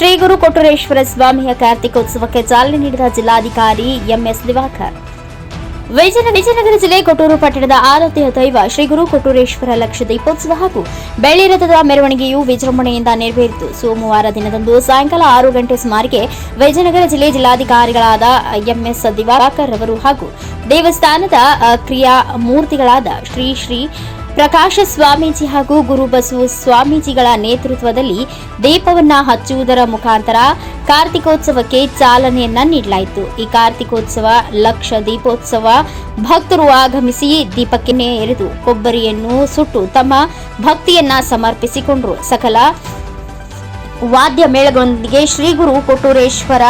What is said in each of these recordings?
ಶ್ರೀ ಗುರು ಕೊಟ್ಟೂರೇಶ್ವರ ಸ್ವಾಮಿಯ ಕಾರ್ತಿಕೋತ್ಸವಕ್ಕೆ ಚಾಲನೆ ನೀಡಿದ ಜಿಲ್ಲಾಧಿಕಾರಿ ಎಂಎಸ್ ದಿವಾಕರ್. ವಿಜಯನಗರ ವಿಜಯನಗರ ಜಿಲ್ಲೆ ಕೊಟ್ಟೂರು ಪಟ್ಟಣದ ಆರಾಧ್ಯ ದೈವ ಶ್ರೀ ಗುರು ಕೊಟ್ಟೂರೇಶ್ವರ ಲಕ್ಷ ದೀಪೋತ್ಸವ ಹಾಗೂ ಬೆಳ್ಳಿ ರಥದ ಮೆರವಣಿಗೆಯು ವಿಜೃಂಭಣೆಯಿಂದ ನೆರವೇರಿತು. ಸೋಮವಾರ ದಿನದಂದು ಸಾಯಂಕಾಲ ಆರು ಗಂಟೆ ಸುಮಾರಿಗೆ ವಿಜಯನಗರ ಜಿಲ್ಲೆ ಜಿಲ್ಲಾಧಿಕಾರಿಗಳಾದ ಎಂಎಸ್ ದಿವಾಕರ್ ಅವರು ಹಾಗೂ ದೇವಸ್ಥಾನದ ಕ್ರಿಯಾ ಮೂರ್ತಿಗಳಾದ ಶ್ರೀ ಶ್ರೀ ಪ್ರಕಾಶ ಸ್ವಾಮೀಜಿ ಹಾಗೂ ಗುರು ಬಸವ ಸ್ವಾಮೀಜಿಗಳ ನೇತೃತ್ವದಲ್ಲಿ ದೀಪವನ್ನ ಹಚ್ಚುವುದರ ಮುಖಾಂತರ ಕಾರ್ತಿಕೋತ್ಸವಕ್ಕೆ ಚಾಲನೆಯನ್ನ ನೀಡಲಾಯಿತು. ಈ ಕಾರ್ತಿಕೋತ್ಸವ ಲಕ್ಷ ದೀಪೋತ್ಸವ, ಭಕ್ತರು ಆಗಮಿಸಿ ದೀಪಕ್ಕೆ ಎರೆದು ಕೊಬ್ಬರಿಯನ್ನು ಸುಟ್ಟು ತಮ್ಮ ಭಕ್ತಿಯನ್ನ ಸಮರ್ಪಿಸಿಕೊಂಡರು. ಸಕಲ ವಾದ್ಯ ಮೇಳಗೊಂದಿಗೆ ಶ್ರೀ ಗುರು ಕೊಟ್ಟೂರೇಶ್ವರ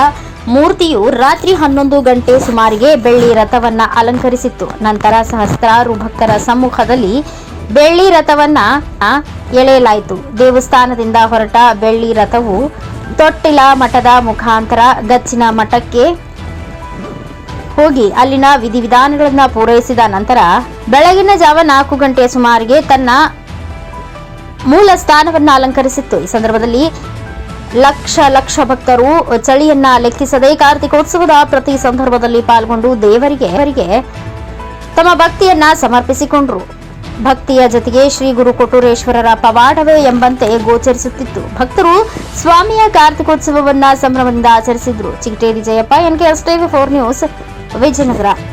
ಮೂರ್ತಿಯು ರಾತ್ರಿ ಹನ್ನೊಂದು ಗಂಟೆ ಸುಮಾರಿಗೆ ಬೆಳ್ಳಿ ರಥವನ್ನ ಅಲಂಕರಿಸಿತ್ತು. ನಂತರ ಸಹಸ್ರಾರು ಭಕ್ತರ ಸಮ್ಮುಖದಲ್ಲಿ ಬೆಳ್ಳಿ ರಥವನ್ನ ಎಳೆಯಲಾಯಿತು. ದೇವಸ್ಥಾನದಿಂದ ಹೊರಟ ಬೆಳ್ಳಿ ರಥವು ತೊಟ್ಟಿಲ ಮಠದ ಮುಖಾಂತರ ಗಚ್ಚಿನ ಮಠಕ್ಕೆ ಹೋಗಿ ಅಲ್ಲಿನ ವಿಧಿವಿಧಾನಗಳನ್ನು ಪೂರೈಸಿದ ನಂತರ ಬೆಳಗಿನ ಜಾವ ನಾಲ್ಕು ಗಂಟೆಯ ಸುಮಾರಿಗೆ ತನ್ನ ಮೂಲ ಸ್ಥಾನವನ್ನ ಅಲಂಕರಿಸಿತ್ತು. ಈ ಸಂದರ್ಭದಲ್ಲಿ ಲಕ್ಷ ಲಕ್ಷ ಭಕ್ತರು ಚಳಿಯನ್ನ ಲೆಕ್ಕಿಸದೆ ಕಾರ್ತಿಕೋತ್ಸವದ ಪ್ರತಿ ಸಂದರ್ಭದಲ್ಲಿ ಪಾಲ್ಗೊಂಡು ದೇವರಿಗೆ ದೇವರಿಗೆ ತಮ್ಮ ಭಕ್ತಿಯನ್ನ ಸಮರ್ಪಿಸಿಕೊಂಡ್ರು. ಭಕ್ತಿಯ ಜೊತೆಗೆ ಶ್ರೀ ಗುರು ಕೊಟ್ಟೂರೇಶ್ವರರ ಪವಾಡವೇ ಎಂಬಂತೆ ಗೋಚರಿಸುತ್ತಿತ್ತು. ಭಕ್ತರು ಸ್ವಾಮಿಯ ಕಾರ್ತಿಕೋತ್ಸವವನ್ನ ಸಂಭ್ರಮದಿಂದ ಆಚರಿಸಿದ್ರು. Chigateri Jayappa NK S TV four news, Vijayanagara.